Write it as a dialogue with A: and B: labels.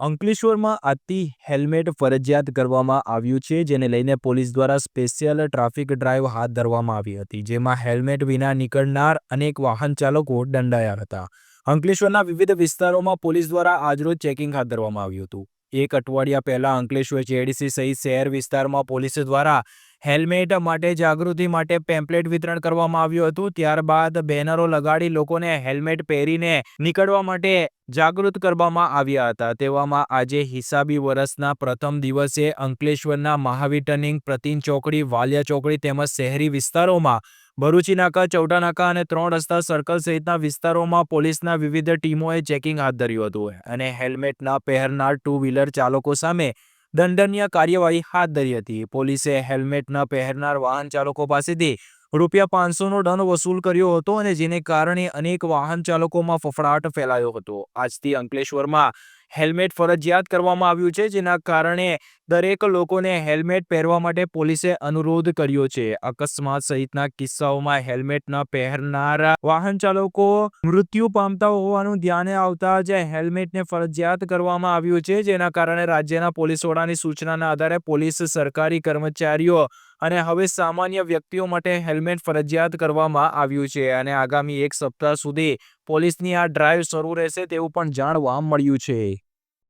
A: અંકલેશ્વરમાં આજથી હેલ્મેટ ફરજિયાત કરવામાં આવ્યું છે, જેને લઈને પોલીસ દ્વારા સ્પેશિયલ ટ્રાફિક ડ્રાઈવ હાથ ધરવામાં આવી હતી, જેમાં હેલ્મેટ વિના નીકળનાર અનેક વાહન ચાલકો દંડાયા હતા. અંકલેશ્વરના વિવિધ વિસ્તારોમાં પોલીસ દ્વારા આજરોજ ચેકિંગ હાથ ધરવામાં આવ્યું હતું. એક અઠવાડિયા પહેલા અંકલેશ્વર જેડીસી સહિત શહેર વિસ્તારમાં પોલીસ દ્વારા હેલ્મેટ માટે જાગૃતિ માટે પેમ્પલેટ વિતરણ કરવામાં આવ્યું હતું. ત્યારબાદ બેનરો લગાડી લોકોને હેલ્મેટ પહેરીને નીકળવા માટે જાગૃત કરવામાં આવ્યા હતા. તેવામાં આજે હિસાબી વર્ષના પ્રથમ દિવસે અંકલેશ્વરના મહાવીર ટર્નિંગ પ્રતિન ચોકડી, વાલિયા ચોકડી તેમજ શહેરી વિસ્તારોમાં ભરૂચી નાકા, ચૌટા નાકા અને ત્રણ રસ્તા સર્કલ સહિતના વિસ્તારોમાં પોલીસના વિવિધ ટીમોએ ચેકિંગ હાથ ધર્યું હતું અને હેલ્મેટ ના પહેરનાર ટુ વ્હીલર ચાલકો સામે દંડનીય કાર્યવાહી હાથ ધરી હતી. પોલીસે હેલ્મેટ ન પહેરનાર વાહન ચાલકો પાસેથી રૂપિયા પાંચસોનો દંડ વસૂલ કર્યો હતો અને જેને કારણે અનેક વાહન ચાલકોમાં ફફડાટ ફેલાયો હતો. આજથી અંકલેશ્વરમાં હેલ્મેટ ફરજિયાત કરવામાં આવ્યું છે, જેના કારણે દરેક લોકોને હેલ્મેટ પહેરવા માટે પોલીસે અનુરોધ કર્યો છે. અકસ્માત સહિતના કિસ્સાઓમાં હેલ્મેટ ન પહેરનારા વાહન ચાલકો મૃત્યુ પામતા હોવાનું ધ્યાને આવતા જ હેલ્મેટને ફરજિયાત કરવામાં આવ્યું છે, જેના કારણે રાજ્યના પોલીસ વડાની સૂચનાના આધારે પોલીસ, સરકારી કર્મચારીઓ અને હવે સામાન્ય વ્યક્તિઓ માટે હેલ્મેટ ફરજિયાત કરવામાં આવ્યું છે અને આગામી એક સપ્તાહ સુધી પોલીસની આ ડ્રાઈવ શરૂ રહેશે તેવું પણ જાણવા મળ્યું છે.